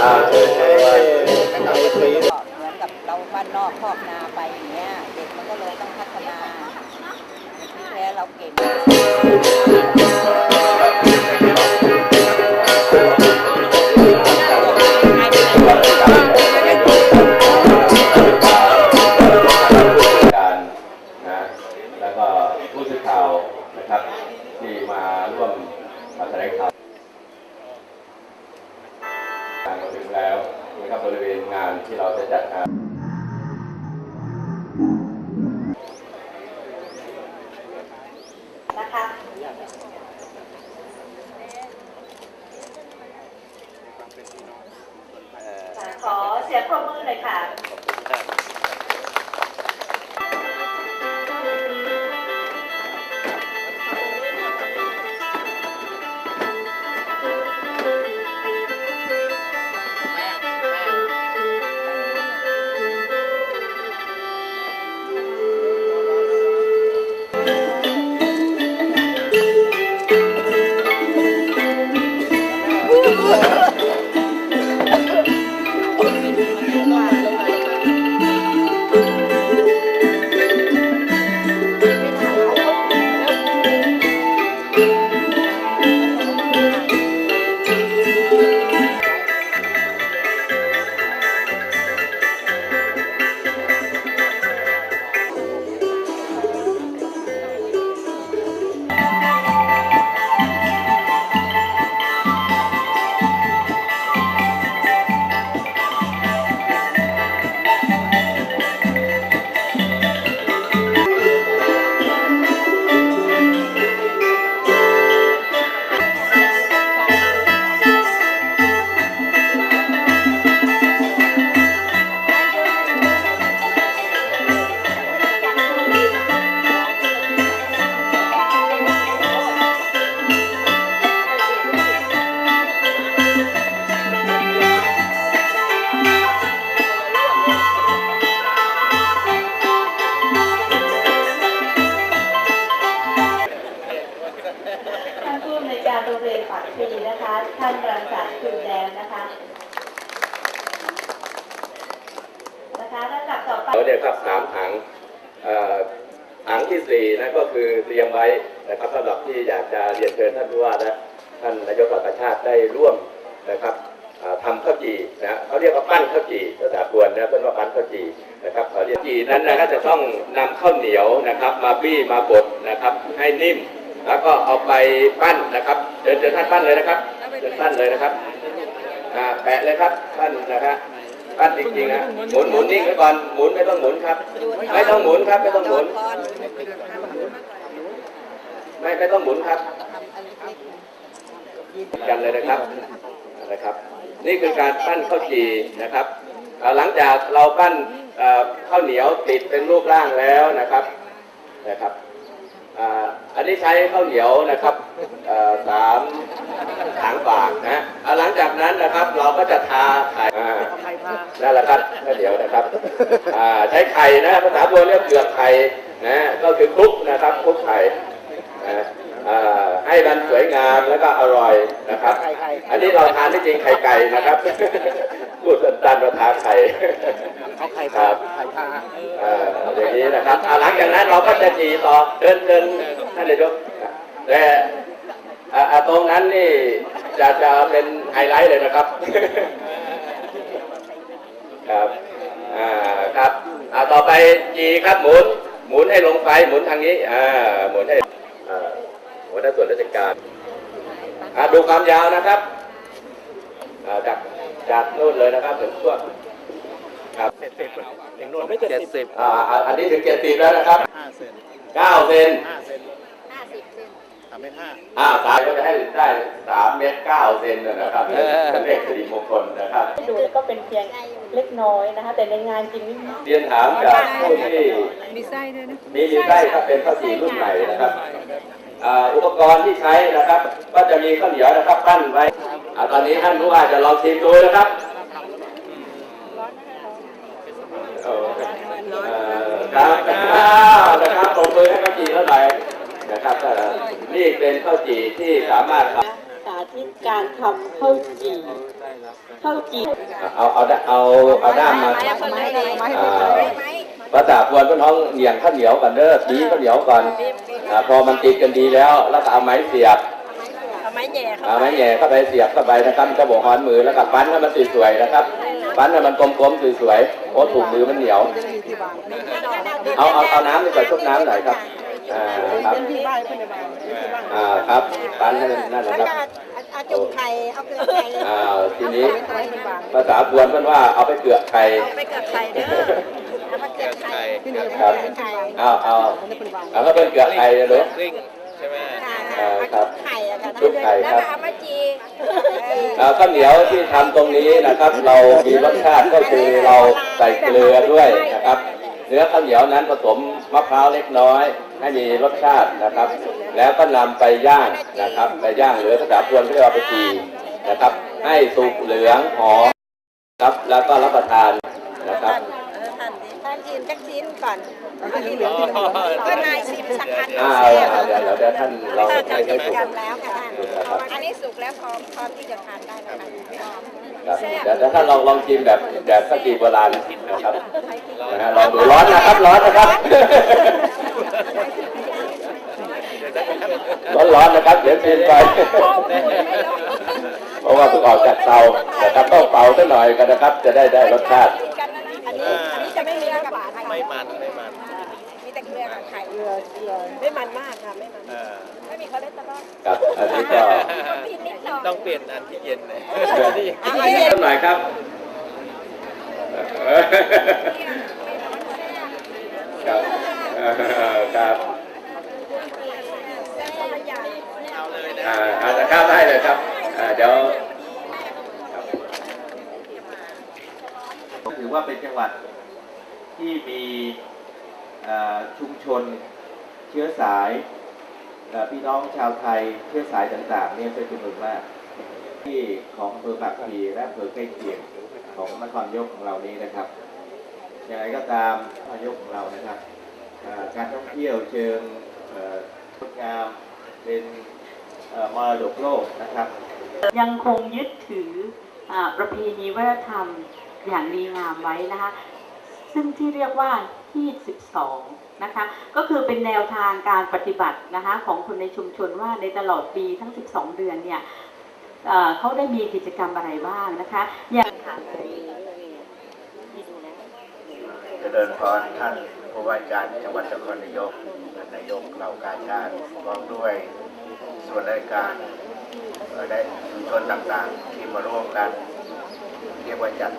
อ่าเชิญเชิญไอ้ปีเหมือนกับเราบ้านนอกครอบนาไปอย่างเงี้ย เด็กมันก็เลยต้องพัฒนาที่แท้เราเก่ง มาถึงแล้วนะครับบริเวณงานที่เราจะจัดงานนะคะขอเสียงปรบมือหน่อยค่ะ นะคะ ท่านรังสรรค์คุณแดงนะคะนะคะลำดับต่อไปเราเนี่ยครับสามถังอ่อถังที่สี่นั่นก็คือเตรียมไว้นะครับสำหรับที่อยากจะเรียนเชิญท่านผู้ว่าและท่านนายกเหล่ากาชาติได้ร่วมนะครับทำข้าวจีนะเขาเรียกว่าปั้นข้าวจีภาษากวนนะเป็นว่าปั้นข้าวจีนะครับเขาเรียกจีนั้นนะก็จะต้องนำข้าวเหนียวนะครับ มาบี้มาบดนะครับให้นิ่ม แล้วก็เอาไปปั้นนะครับเดินเดินท่านปั้นเลยนะครับ ตั้นเลยนะครับอ่าแปะเลยครับปั้นนะครับปั้นจริงๆนะหมุนหมุนนิ่งไว้ก่อนหมุนไม่ต้องหมุนครับ ไม่ต้องหมุนครับไม่ต้องหมุน ไม่ไม่ต้องหมุนครับกันเลยนะครับนะครับ นี่คือการปั้นข้าวจีนะครับหลังจากเราปั้นข้าวเหนียวติดเป็นรูปร่างแล้วนะครับนะครับ อ่าอันนี้ใช้ข้าวเหนียวนะครับเอ่อสามถังฝากนะอ่าหลังจากนั้นนะครับเราก็จะทาไข่อ่านั่นแหละครับข้าวเหนียวนะครับอ่าใช้ไข่นะภาษาโบราณเรียกเปลือกไข่นะก็คือคลุกนะครับคลุกไข่นะอ่าให้มันสวยงามแล้วก็อร่อยนะครับ อันนี้เราทานที่จริงไข่ไก่นะครับพูดสั้นๆว่าทานไข่เขา ไข่คพารับไข่พาเอ่ออย่างนี้นะครับอ่าหลังจากนั้นเราก็จะจีต่อเดินเดินท่านนายกแต่อ่าอ่าตรงนั้นนี่จะจะเป็นไฮไลท์เลยนะครับ ครับอ่าครับอ่าต่อไปจีครับหมุน หมุนให้ลงไฟหมุนทางนี้อ่าหมุนให้อ่าหัวหน้าส่วนราชการอ่าดูความยาวนะครับอ่าจากจากนู่นเลยนะครับถึงช่วง ครับเจ็ดสิบถึงโน่นไม่เจ็ดสิบอ่าอ่าอันนี้ถึงเจ็ดสิบแล้วนะครับห้าเซนเก้าเซนห้าเซนสามเมตรห้าอ่าสายก็จะให้ได้สามเมตรเก้าเซนนะครับเป็นเลขสิริมงคลนะครับดูแล้วก็เป็นเพียงเล็กน้อยนะคะ แต่ในงานจริงนี่เรียนถามจากผู้ที่มีไส้ด้วยนะมีมีไส้ครับเป็นข้าวจี่รุ่นใหม่นะครับอ่าอุปกรณ์ที่ใช้นะครับ ก็จะมีข้าวเหนียวนะครับปั้นไว้อ่าตอนนี้ท่านผู้ว่าจะลองชิมดูนะครับโอ้ เอ่าวนะครับปรบมือให้ข้าวจี่แล้วหน่อยนนะครับก็นี่เป็นข้าวจี่ที่สามารถสาธิตการทำข้าวจี่ข้าวจี่เอาเอาเอาเอาด้ามมาไม้เลยไม้อ่าภาษาพวนพี่น้องเหนียงข้าวเหนียวก่อนเด้อตีข้าวเหนียวก่อนพอมันติดกันดีแล้ว แล้วก็เอาไม้เสียบเอาไม้แย่เข้าเอาไม้แหย่เข้าไปเสียบเข้าไปนะครับจะบอกหอนมือแล้วก็ปั้นให้มันสวยๆนะครับปั้นให้มันกลมๆสวยๆโอ้ถูกมือมันเหนียว เอาเอาเอาน้ำดีกว่าชุบน้ำหน่อยครับ อ่าครับอ่าครับปั้นให้มันนั่นนะครับเอาจุ่มไข่เอาเกลือไข่อ่าทีนี้ภาษาพวนเพิ่นว่าเอาไปเกลือกไข่ไปเกลือไข่เด้อเอามาเกลือไข่ครับไข่เอาเอาเอาก็เป็นเกลือกไข่เลยเด้อซิ่งใช่ไหมอ่าครับไข่อะค่ะชุบไข่ครับแล้วก็เอามาจีอ่าข้าวเหนียวที่ทำตรงนี้นะครับ เรามีรสชาติก็คือเราใส่เกลือด้วยนะครับ เนื้อข้าวเหนียวนั้นผสมมะพร้าวเล็กน้อย ให้มีรสชาตินะครับ แล้วก็นำไปย่างนะครับ ไปย่างหรือภาษาพวนเรียกว่าไปจีนะครับ ให้สุกเหลืองหอมครับ แล้วก็รับประทานนะครับเออท่านดิท่านชิมจักชิ้นก่อนอันนี้เหลืองก็นายชิมสักอันอ่าเดี๋ยวเดี๋ยวเดี๋ยวท่านเราถ้าให้จะให้กินผมกันแล้วค่ะนะครับท่านอันนี้สุกแล้วพร้อมพร้อมที่จะทานได้แล้วค่ะครับเดี๋ยวเดี๋ยวท่านลองลองชิมแบบแบบข้าวจีโบราณนะครับนะฮะลองดูร้อนนะครับร้อนนะครับ ร้อนร้อนๆนะครับเดี๋ยวชิมไปเพราะว่าเพิ่งออกจากเตานะครับต้องเป่าสักหน่อยกันนะครับ จะได้ได้รสชาติอันนี้อันนี้จะไม่มีกับไข่ไม่มันไม่มันมีแต่เกลือกับไข่เกลือเกลือไม่มันมากค่ะไม่มันเออไม่มีคอเลสเตอรอลครับอันนี้ก็ผิดนิดหน่อยต้องเปลี่ยนอันที่เย็นเลยอันนี้เย็นสักหน่อยครับครับเออครับ เอาเลยนะ อ่าอาจจะข้ามได้เลยครับอ่าเดี๋ยว ถือว่าเป็นจังหวัดที่มีชุมชนเชื้อสายพี่น้องชาวไทยเชื้อสายต่างๆเนี่ยเป็นจำนวนมาก ที่ของอำเภอปากพีและอำเภอใกล้เคียงของนครยกของเรานี้นะครับอย่างไรก็ตามนครยกของเรานะครับการท่องเที่ยวเชิงเอ่องดงามเป็นมรดกโลกนะครับ ยังคงยึดถืออประเพณีวัฒนธรรม อย่างดีงามไว้นะคะ ซึ่งที่เรียกว่าที่12นะคะ ก็คือเป็นแนวทางการปฏิบัตินะคะของคนในชุมชนว่าในตลอดปีทั้ง 12 เดือนเนี่ยเเขาได้มีกิจกรรมอะไรบ้างนะคะ อย่างเจริญพรท่านผู้ว่าการจังหวัดนครนายกนายกเหล่ากาชาติพร้อมด้วยส่วนราชการเอ่อและชุมชนต่างๆ ที่มาร่วมกันเรียกว่าจัด